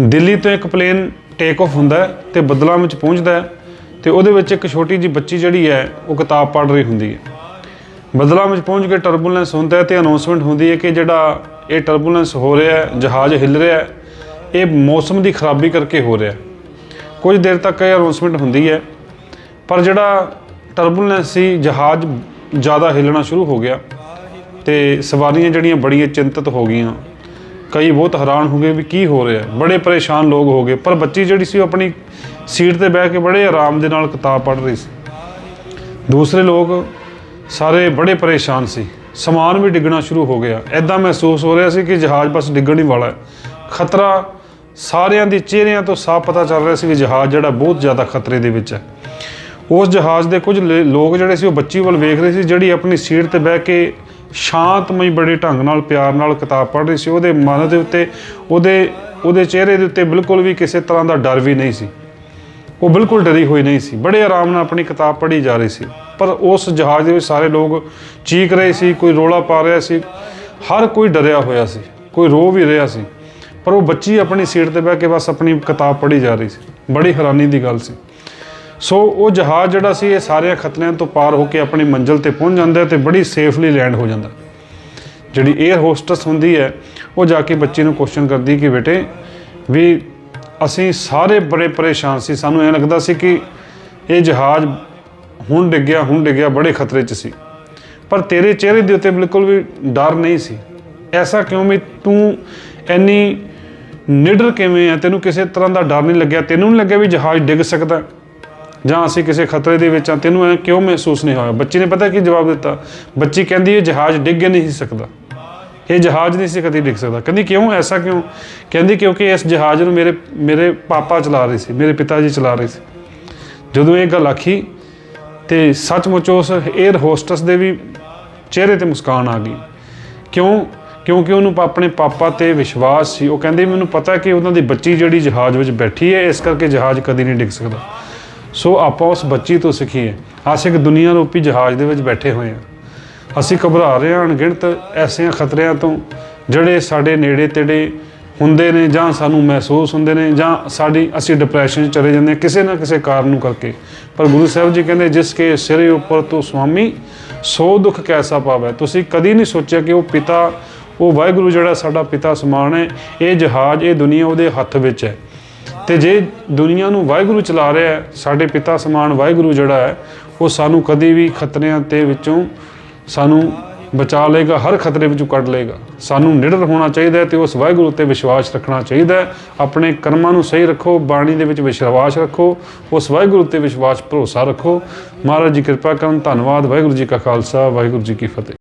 ਦਿੱਲੀ ਤੋਂ ਇੱਕ plain take off ਹੁੰਦਾ ਹੈ ਤੇ ਬੱਦਲਾਂ ਵਿੱਚ ਪਹੁੰਚਦਾ ਹੈ ਤੇ ਉਹਦੇ ਵਿੱਚ ਇੱਕ ਛੋਟੀ ਜੀ ਬੱਚੀ ਜਿਹੜੀ ਹੈ, ਉਹ ਕਿਤਾਬ ਪੜ੍ਹ ਰਹੀ ਹੁੰਦੀ ਹੈ। ਬੱਦਲਾਂ ਵਿੱਚ ਪਹੁੰਚ ਕੇ ਟਰਬੂਲੈਂਸ ਹੁੰਦਾ ਹੈ ਤੇ ਅਨਾਉਂਸਮੈਂਟ ਹੁੰਦੀ ਹੈ ਕਿ ਜਿਹੜਾ ਇਹ ਟਰਬੂਲੈਂਸ ਹੋ ਰਿਹਾ ਹੈ, ਜਹਾਜ਼ ਹਿੱਲ ਰਿਹਾ ਹੈ, ਇਹ ਮੌਸਮ ਦੀ ਖਰਾਬੀ ਕਰਕੇ ਹੋ ਰਿਹਾ ਕੁਝ ਦੇਰ ਤੱਕ ਇਹ ਅਨਾਉਂਸਮੈਂਟ ਹੁੰਦੀ ਹੈ, ਪਰ ਜਿਹੜਾ ਟਰਬੂਲੈਂਸ ਸੀ, ਜਹਾਜ਼ ਜ਼ਿਆਦਾ ਹਿੱਲਣਾ ਸ਼ੁਰੂ ਹੋ ਗਿਆ ਤੇ ਸਵਾਰੀਆਂ ਜਿਹੜੀਆਂ ਬੜੀਆਂ ਚਿੰਤਤ ਹੋ ਗਈਆਂ। ਕਈ ਬਹੁਤ ਹੈਰਾਨ ਹੋ ਗਏ ਵੀ ਕੀ ਹੋ ਰਿਹਾ ਬੜੇ ਪਰੇਸ਼ਾਨ ਲੋਕ ਹੋ ਗਏ। ਪਰ ਬੱਚੀ ਜਿਹੜੀ ਸੀ ਉਹ ਆਪਣੀ ਸੀਟ ਤੇ ਬਹਿ ਕੇ ਬੜੇ ਆਰਾਮ ਦੇ ਨਾਲ ਕਿਤਾਬ ਪੜ੍ਹ ਰਹੀ ਸੀ। ਦੂਸਰੇ ਲੋਕ ਸਾਰੇ ਬੜੇ ਪਰੇਸ਼ਾਨ ਸੀ। ਸਮਾਨ ਵੀ ਡਿੱਗਣਾ ਸ਼ੁਰੂ ਹੋ ਗਿਆ। ਐਦਾਂ ਮਹਿਸੂਸ ਹੋ ਰਿਹਾ ਸੀ ਕਿ ਜਹਾਜ਼ ਬਸ ਡਿੱਗਣ ਹੀ ਵਾਲਾ ਹੈ। ਖਤਰਾ ਸਾਰਿਆਂ ਦੇ ਚਿਹਰਿਆਂ ਤੋਂ ਸਾਫ਼ ਪਤਾ ਚੱਲ ਰਿਹਾ ਸੀ ਕਿ ਜਹਾਜ਼ ਜਿਹੜਾ ਬਹੁਤ ਜ਼ਿਆਦਾ ਖਤਰੇ ਦੇ ਵਿੱਚ ਹੈ। ਉਸ ਜਹਾਜ਼ ਦੇ ਕੁਝ ਲੇ- ਲੋਕ ਜਿਹੜੇ ਸੀ ਉਹ ਬੱਚੀ ਵੱਲ ਵੇਖ ਰਹੇ ਸੀ, ਜਿਹੜੀ ਆਪਣੀ ਸੀਟ ਤੇ ਬਹਿ ਕੇ ਸ਼ਾਂਤਮਈ ਬੜੇ ਢੰਗ ਨਾਲ, ਪਿਆਰ ਨਾਲ ਕਿਤਾਬ ਪੜ੍ਹ ਰਹੀ ਸੀ। ਉਹਦੇ ਮਨ ਦੇ ਉੱਤੇ, ਉਹਦੇ ਉਹਦੇ ਚਿਹਰੇ ਦੇ ਉੱਤੇ ਬਿਲਕੁਲ ਵੀ ਕਿਸੇ ਤਰ੍ਹਾਂ ਦਾ ਡਰ ਵੀ ਨਹੀਂ ਸੀ। ਉਹ ਬਿਲਕੁਲ ਡਰੀ ਹੋਈ ਨਹੀਂ ਸੀ। ਬੜੇ ਆਰਾਮ ਨਾਲ ਆਪਣੀ ਕਿਤਾਬ ਪੜ੍ਹੀ ਜਾ ਰਹੀ ਸੀ। ਪਰ ਉਸ ਜਹਾਜ਼ ਦੇ ਵਿੱਚ ਸਾਰੇ ਲੋਕ ਚੀਕ ਰਹੇ ਸੀ, ਕੋਈ ਰੋਲਾ ਪਾ ਰਿਹਾ ਸੀ। ਹਰ ਕੋਈ ਡਰਿਆ ਹੋਇਆ ਸੀ। ਕੋਈ ਰੋ ਵੀ ਰਿਹਾ ਸੀ। ਪਰ ਉਹ ਬੱਚੀ ਆਪਣੀ ਸੀਟ ਤੇ ਬਹਿ ਕੇ ਬਸ ਆਪਣੀ ਕਿਤਾਬ ਪੜ੍ਹੀ ਜਾ ਰਹੀ ਸੀ। ਬੜੀ ਹੈਰਾਨੀ ਦੀ ਗੱਲ ਸੀ। ਸੋ ਉਹ ਜਹਾਜ਼ ਜਿਹੜਾ ਸੀ, ਇਹ ਸਾਰਿਆਂ ਖਤਰਿਆਂ ਤੋਂ ਪਾਰ ਹੋ ਕੇ ਆਪਣੀ ਮੰਜ਼ਿਲ ਤੇ ਪਹੁੰਚ ਜਾਂਦਾ ਹੈ ਤੇ ਬੜੀ ਸੇਫਲੀ ਲੈਂਡ ਹੋ ਜਾਂਦਾ ਜਿਹੜੀ 에ਅਰ ਹੋਸਟਸ ਹੁੰਦੀ ਹੈ, ਉਹ ਜਾ ਕੇ ਬੱਚੇ ਨੂੰ ਕੁਐਸਚਨ ਕਰਦੀ ਕਿ ਬੇਟੇ ਵੀ ਅਸੀਂ ਸਾਰੇ ਬੜੇ ਪਰੇਸ਼ਾਨ ਸੀ। ਸਾਨੂੰ ਐਂ ਲੱਗਦਾ ਸੀ ਕਿ ਇਹ ਜਹਾਜ਼ ਹੁਣ ਡਿੱਗਿਆ ਹੁਣ ਡਿੱਗਿਆ, ਬੜੇ ਖਤਰੇ 'ਚ ਸੀ। ਪਰ ਤੇਰੇ ਚਿਹਰੇ ਦੇ ਉੱਤੇ ਬਿਲਕੁਲ ਵੀ ਡਰ ਨਹੀਂ ਸੀ। ਐਸਾ ਕਿਉਂ ਵੀ ਤੂੰ ਇੰਨੀ ਨਿਡਰ ਕਿਵੇਂ ਆ ਤੈਨੂੰ ਕਿਸੇ ਤਰ੍ਹਾਂ ਦਾ ਡਰ ਨਹੀਂ ਲੱਗਿਆ? ਤੈਨੂੰ ਨਹੀਂ ਲੱਗਿਆ ਵੀ ਜਹਾਜ਼ ਡਿੱਗ ਸਕਦਾ? ਜਾਂ ਅਸੀਂ ਕਿਸੇ ਖਤਰੇ ਦੇ ਵਿੱਚ ਆ ਤੈਨੂੰ ਐ ਕਿਉਂ ਮਹਿਸੂਸ ਨਹੀਂ ਹੋਇਆ? ਬੱਚੀ ਨੇ ਪਤਾ ਕੀ ਜਵਾਬ ਦਿੱਤਾ? ਬੱਚੀ ਕਹਿੰਦੀ, ਇਹ ਜਹਾਜ਼ ਡਿੱਗ ਹੀ ਨਹੀਂ ਸਕਦਾ। ਇਹ ਜਹਾਜ਼ ਨਹੀਂ ਸੀ ਕਦੀ ਡਿੱਗ ਸਕਦਾ। ਕਹਿੰਦੀ, ਕਿਉਂ? ਐਸਾ ਕਿਉਂ? ਕਹਿੰਦੀ, ਕਿਉਂਕਿ ਇਸ ਜਹਾਜ਼ ਨੂੰ ਮੇਰੇ ਮੇਰੇ ਪਾਪਾ ਚਲਾ ਰਹੇ ਸੀ, ਮੇਰੇ ਪਿਤਾ ਜੀ ਚਲਾ ਰਹੇ ਸੀ। ਜਦੋਂ ਇਹ ਗੱਲ ਆਖੀ, ਤੇ ਸੱਚਮੁੱਚ ਉਸ 에ਅਰ ਹੋਸਟਸ ਦੇ ਵੀ ਚਿਹਰੇ ਤੇ ਮੁਸਕਾਨ ਆ ਗਈ। ਕਿਉਂ? ਕਿਉਂਕਿ ਉਹਨੂੰ ਆਪਣੇ ਪਾਪਾ ਤੇ ਵਿਸ਼ਵਾਸ ਸੀ। ਉਹ ਕਹਿੰਦੇ, ਮੈਨੂੰ ਪਤਾ ਕਿ ਉਹਨਾਂ ਦੀ ਬੱਚੀ ਜਿਹੜੀ ਜਹਾਜ਼ ਵਿੱਚ ਬੈਠੀ ਹੈ, ਇਸ ਕਰਕੇ ਜਹਾਜ਼ ਕਦੀ ਨਹੀਂ ਡਿੱਗ ਸਕਦਾ। ਸੋ ਆਪਾਂ ਉਸ ਬੱਚੀ ਤੋਂ ਸਿੱਖੀਏ। ਅਸੀਂ ਇੱਕ ਦੁਨੀਆ ਰੂਪੀ ਜਹਾਜ਼ ਦੇ ਵਿੱਚ ਬੈਠੇ ਹੋਏ ਹਾਂ। ਅਸੀਂ ਘਬਰਾ ਰਹੇ ਹਾਂ ਅਣਗਿਣਤ ਐਸਿਆਂ ਖਤਰਿਆਂ ਤੋਂ, ਜਿਹੜੇ ਸਾਡੇ ਨੇੜੇ ਤੇੜੇ ਹੁੰਦੇ ਨੇ ਜਾਂ ਸਾਨੂੰ ਮਹਿਸੂਸ ਹੁੰਦੇ ਨੇ ਜਾਂ ਸਾਡੀ ਅਸੀਂ ਡਿਪਰੈਸ਼ਨ 'ਚ ਚਲੇ ਜਾਂਦੇ ਹਾਂ ਕਿਸੇ ਨਾ ਕਿਸੇ ਕਾਰਨ ਨੂੰ ਕਰਕੇ। ਪਰ ਗੁਰੂ ਸਾਹਿਬ ਜੀ ਕਹਿੰਦੇ, ਜਿਸ ਕੇ ਸਿਰੇ ਉੱਪਰ ਤੋਂ ਸੁਆਮੀ, ਸੋ ਦੁੱਖ ਕੈਸਾ ਪਾਵੇ? ਤੁਸੀਂ ਕਦੀ ਨਹੀਂ ਸੋਚਿਆ ਕਿ ਉਹ ਪਿਤਾ, ਉਹ ਵਾਹਿਗੁਰੂ ਜਿਹੜਾ ਸਾਡਾ ਪਿਤਾ ਸਮਾਨ ਹੈ, ਇਹ ਜਹਾਜ਼, ਇਹ ਦੁਨੀਆ ਉਹਦੇ ਹੱਥ ਵਿੱਚ ਹੈ। ਤੇ ਜੇ ਦੁਨੀਆ ਨੂੰ ਵਾਹਿਗੁਰੂ ਚਲਾ ਰਿਹਾ ਹੈ, ਸਾਡੇ ਪਿਤਾ ਸਮਾਨ ਵਾਹਿਗੁਰੂ ਜਿਹੜਾ ਹੈ, ਉਹ ਸਾਨੂੰ ਕਦੇ ਵੀ ਖਤਰਿਆਂ ਤੇ ਵਿੱਚੋਂ ਸਾਨੂੰ ਬਚਾ ਲਏਗਾ, ਹਰ ਖਤਰੇ ਵਿੱਚੋਂ ਕੱਢ ਲਏਗਾ। ਸਾਨੂੰ ਨਿਡਰ ਹੋਣਾ ਚਾਹੀਦਾ ਹੈ ਤੇ ਉਸ ਵਾਹਿਗੁਰੂ ਤੇ ਵਿਸ਼ਵਾਸ ਰੱਖਣਾ ਚਾਹੀਦਾ ਆਪਣੇ ਕਰਮਾਂ ਨੂੰ ਸਹੀ ਰੱਖੋ, ਬਾਣੀ ਦੇ ਵਿੱਚ ਵਿਸ਼ਵਾਸ ਰੱਖੋ, ਉਸ ਵਾਹਿਗੁਰੂ ਤੇ ਵਿਸ਼ਵਾਸ ਭਰੋਸਾ ਰੱਖੋ। ਮਹਾਰਾਜ ਜੀ ਕਿਰਪਾ ਕਰਨ, ਧੰਨਵਾਦ, ਵਾਹਿਗੁਰੂ ਜੀ ਕਾ ਖਾਲਸਾ, ਵਾਹਿਗੁਰੂ ਜੀ ਕੀ ਫਤਿਹ।